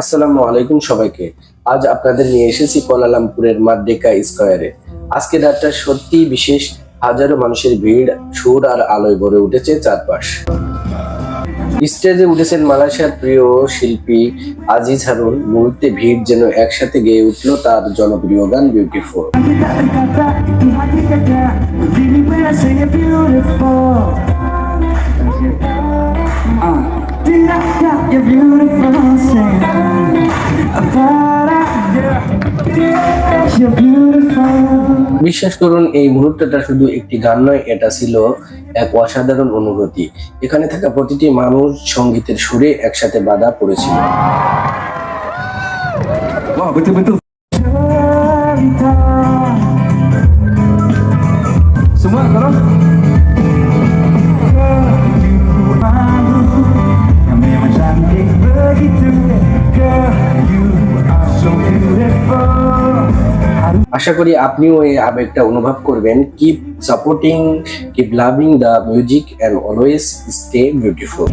আসসালামু আলাইকুম সবাইকে। আজ আপনাদের নিয়ে এসেছি কোয়ালালামপুরের মাদ্রিকা স্কয়ারে। আজকে রাতটা সত্যি বিশেষ। হাজারো মানুষের ভিড় সুর আর আলোয় ভরে উঠেছে চারপাশ। স্টেজে উঠেছেন মালয়েশিয়ার প্রিয় শিল্পী আজিজ হারুন। মুহূর্তে ভিড় যেন একসাথে গেয়ে উঠল তার জনপ্রিয় গান বিউটিফুল beautiful Ah, বিশ্বাস করুন এই মুহূর্তটা শুধু একটি গান নয় এটা ছিল এক অসাধারণ অনুভূতি। এখানে থাকা প্রতিটি মানুষ সঙ্গীতের সুরে একসাথে বাধা পড়েছিল। পারি আশা করি আপনিও এই আবেগটা অনুভব করবেন। Keep supporting keep loving the music and always stay beautiful